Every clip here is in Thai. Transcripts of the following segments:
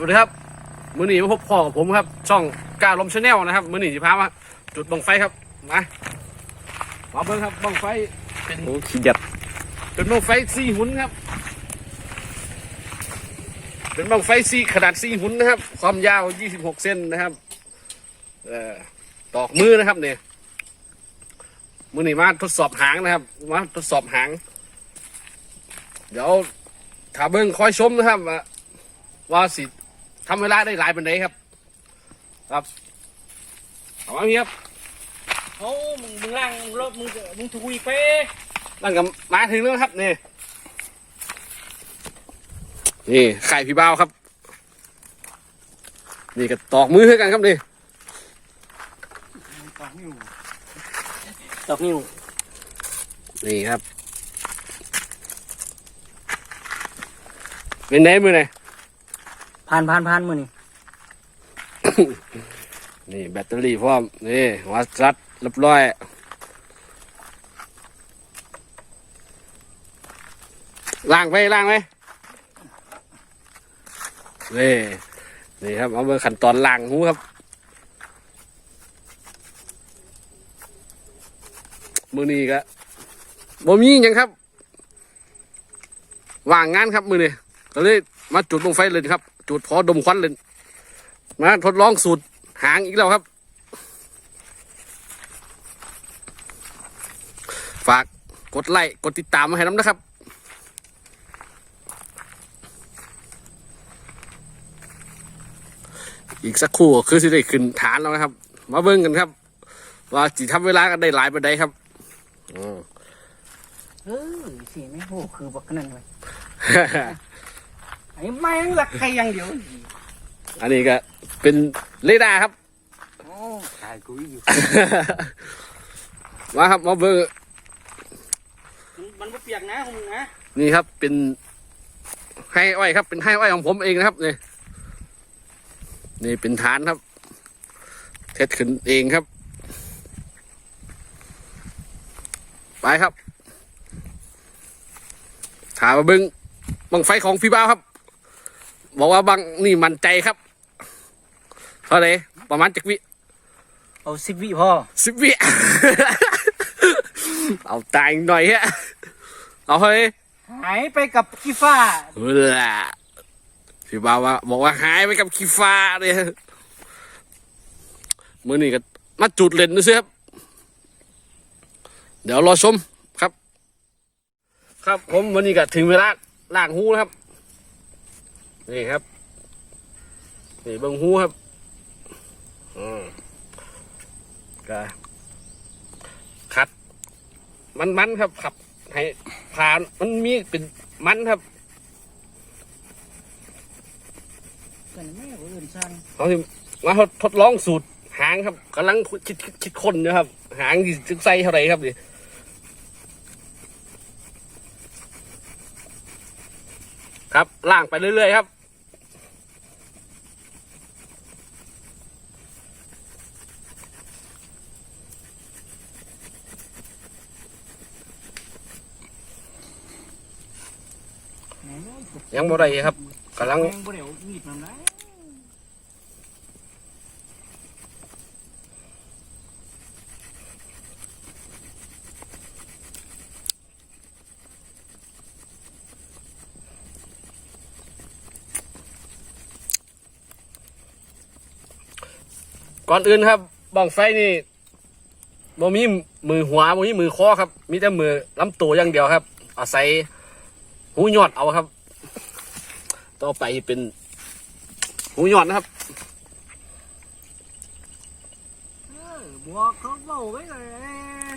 วัสดีครับ มือหนีมาพบพ่อกับผมครับ ช่องกาลมชาแนลนะครับ มือหนีจะพามาจุดบังไฟครับมามาเบิ้งครับบังไฟเป็นโอ้ขี้ยัดเป็นบังไฟสี่หุ่นครับ เป็นบังไฟสี่ขนาดสี่หุ่นนะครับ ความยาว26เซนนะครับเอ่อตอกมือนะครับเนี่ยมือหนีมาทดสอบหางนะครับมาทดสอบหาง เดี๋ยวถ้าเบิ้งคอยชมนะครับว่าว่าสิ ทำเวลาได้หลายเป็นไดครับ ครับเอามาเงียบโอ้มึงมึงล่างรถมึงจะมึงถุยไปนั่นกับมาถึงแล้วครับนี่นี่ไข่พี่บ้าวครับ นี่ก็ตอกมือให้กันครับนี่ตอกนิ้วตอกนิ้วนี่ครับเป็นไงมือไหน ผ่านผ่านผ่านมือนี่ นี่แบตเตอรี่พร้อม นี่วัดรัดเรียบร้อยล้างไปล้างไหมนี่นี่ครับ เอาเบอร์ขั้นตอนล้างหูครับ มือนี้ก็บ่มีหยังครับว่างงานครับมือนี้ก็เลยมาจุดลงไฟเลยครับ จุดพอดมควันเลยมาทดลองสูตรหางอีกแล้วครับ ฝากกดไลค์กดติดตามมาให้น้ำนะครับ อีกสักครู่ก็คือสิได้ขึ้นฐานแล้วนะครับ มาเบิ่งกันครับ ว่าจิทำเวลากันได้หลายปานใดครับอืมเออสิไม่โหคือบักนั่นเลย ไอ้แม่งหลักใครอย่างเดียวอันนี้ก็เป็นเรดาร์ครับ โอ้ตายกูอยู่ มาครับมาเบิ่งมันไม่เปียกนะของมึงนะนี่ครับเป็นให้อ้อยครับ เป็นให้อ้อยของผมเองนะครับนี่นี่เป็นฐานครับเทสขึ้นเองครับ ไปครับถามมาเบิ้งบังไฟของพี่บ้าวครับ บอกว่าบังนี่มันใจครับเท่าไหร่ประมาณจักวิ เอาสิบวิพอสิบวิ เอาตายหน่อยฮะ เอาเฮ้ยหายไปกับขี้ฟ้าเออพี่บ่าวว่าบอกว่าหายไปกับขี้ฟ้าเลยมือนี่ก็มาจุดเล่นดูสิครับ เดี๋ยวรอชมครับ ครับผมวันนี้ก็ถึงเวลาล้างหูนะครับ นี่ครับ นี่เบิ้งหูครับ อืมก็ขัด มันมันๆครับขับ ให้ผ่านมันมีเป็นมันครับกันแม่กูอื่นสั่งเขาที่มาทดทดลองสูตรหางครับกำลังคิดคิดคิดคนอยู่ครับ หางที่จะใส่เท่าไหร่ครับนี่ครับล่างไปเรื่อยๆครับ ยังบ่ได้ครับกำลังก่อนอื่นครับบังไฟนี่บ่มีมือหัวบ่มีมือคอครับ มีแต่มือลำตัวอย่างเดียวครับ อาศัย หูยอดเอาครับ ต่อไปเป็นหูยอดนะครับบอกเขาเบาไว้เลย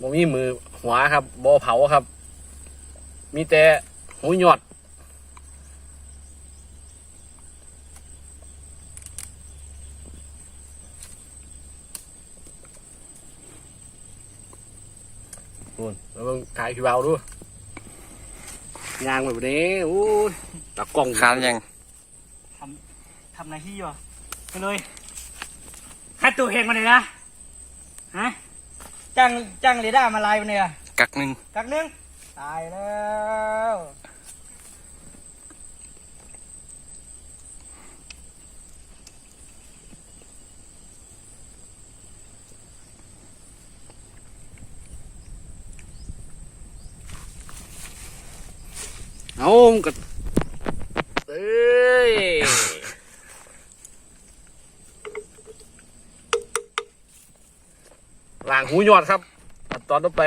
บ่มีมือหัวครับบ่เผาครับ มีแต่หูยอด นู่นแล้วมึงถ่ายพี่เบาดูยางแบบนี้โอ้ยตากล้องคานยังทำหน้าที่วะไปเลยคัดตัวเฮงมาเลยนะฮะจ้างจ้างเรดาร์มาไลน์มาเลยอะกักหนึ่งกักหนึ่งตายแล้ว เอามันก็เอ้ยล้างหูหยอดครับตัดตอนต่อไป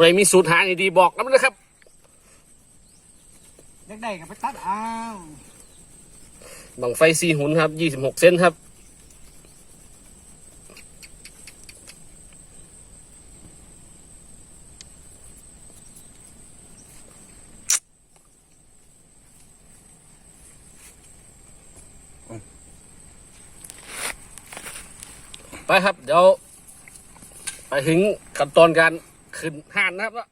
ใครมีสูตรหาดีๆบอกน้ำนะครับเด็กได้กับไปตัดเอาบังไฟซีหุนครับยี่สิบหกเส้นครับไปครับ เดี๋ยว ไปถึงขั้นตอนการ ขึ้นห่านนะครับ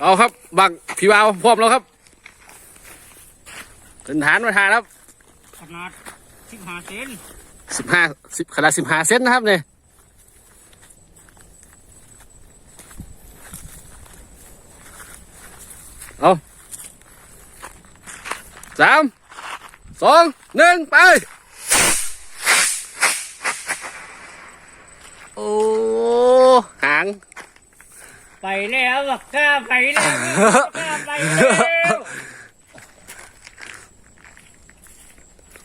เอาครับ บังพี่วาวพร้อมแล้วครับขึ้นฐานมาทานครับ ขนาดสิบห้าเซนสิบห้าสิบขนาดสิบห้าเซนนะครับเนี่ยเอาสามสองหนึ่งไป โอ้หาง ไป แล้วบักกล้าไปแล้วบักกล้าไปแล้ว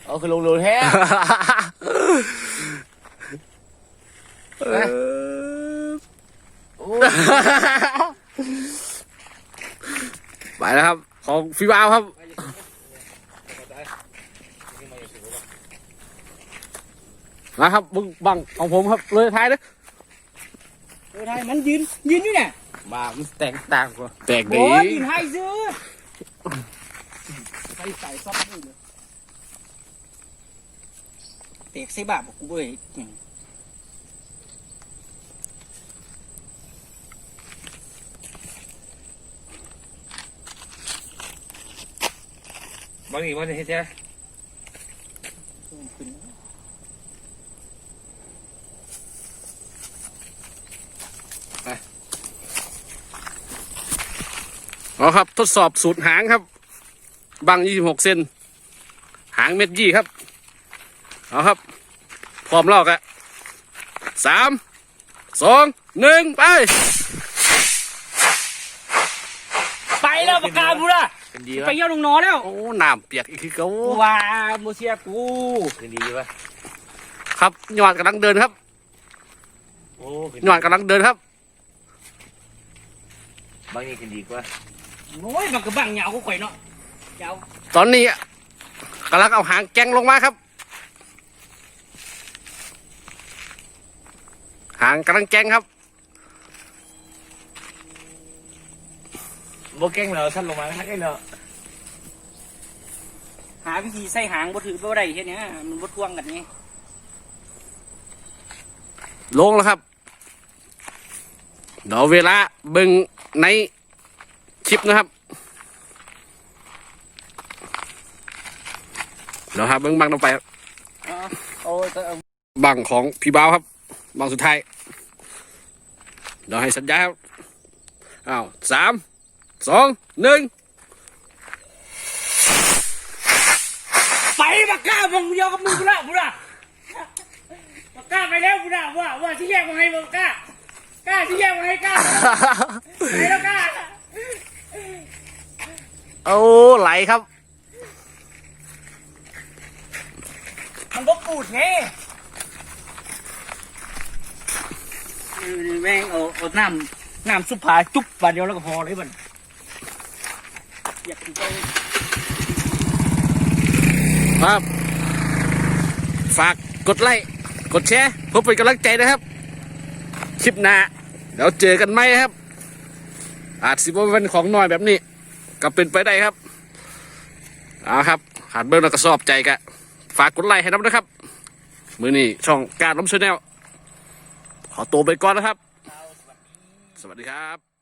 เอาคือลงรูแท้ไปแล้วครับ ของฟีบาวครับนะครับบึงบังของผมครับเลยท้ายนะเออไทยมันยืนยืนอยู่เนี่ย บ้ามันแตกต่างกว่าแตกดีโอ้ยยืนให้ซื้อใส่ใส่ซอสเลยเตะใส่บาปกูเว้ยบางทีมันเฮ็ดใช่ เอาครับ ทดสอบสูตรหางครับบัง26เซนหางเม็ดยี่ครับ เอาครับ พร้อมลอกอะสามสองหนึ่งไป ไปแล้วบักกล้าบูระเป็นดีไปวะเยี่ยวลุงนอแล้วโอ้น้ำเปียกอีกคือเขากูว่าโมเสียกูเป็นดีวะครับหยอดกำลังเดินครับโอ้หยอดกำลังเดินครับ บางทีเป็นดีกว่า โอ้ยบักกระบังเหงากูข่อยเนาะเหงาตอนนี้อะกำลังเอาหางแกงลงมาครับ หางกำลังแกงครับโบเก้งเราสั้นลงมาทักไอ้เนาะหาวิธีใส่หางบ่ถือบ่ได้เฮ็ดเนี้ยมันบ่ทวงกันไงลงแล้วครับเดี๋ยวเวลาเบิ่งใน คลิปนะครับเดี๋ยวครับเบิ่งบังต่อไปครับอ๋อโอ้ยก็เอาบังของพี่บ้าวครับ บังสุดท้ายเดี๋ยวให้สัญญาครับอ้าวสามสองหนึ่งไปบักกล้าบังเดียวกับมึงกูละกูละบักกล้าไปแล้วกูละว่าว่าที่แยกมาให้บักกล้ากล้าที่แยกมาให้กล้าไปแล้วกล้า โอ้ไหลครับ มันบ่ปูดไงแม่งเอาเอาน้ำน้ำซุปผาจุ๊บบาดเดียวแล้วก็พอเลยบันอยากกินไปครับ ฝากกดไลค์กดแชร์เพื่อเป็นกำลังใจนะครับ คลิปหน้าเดี๋ยวเจอกันไหมครับ อาจสิบวันของน้อยแบบนี้ ก็เป็นไปได้ครับเอาครับหาดเบิ้งแล้วก็สอบใจกะฝากกดไลค์ให้น้ำนะครับ มือนี่ช่องการล้มชาแนลขอตัวไปก่อนนะครับ สวัสดีครับ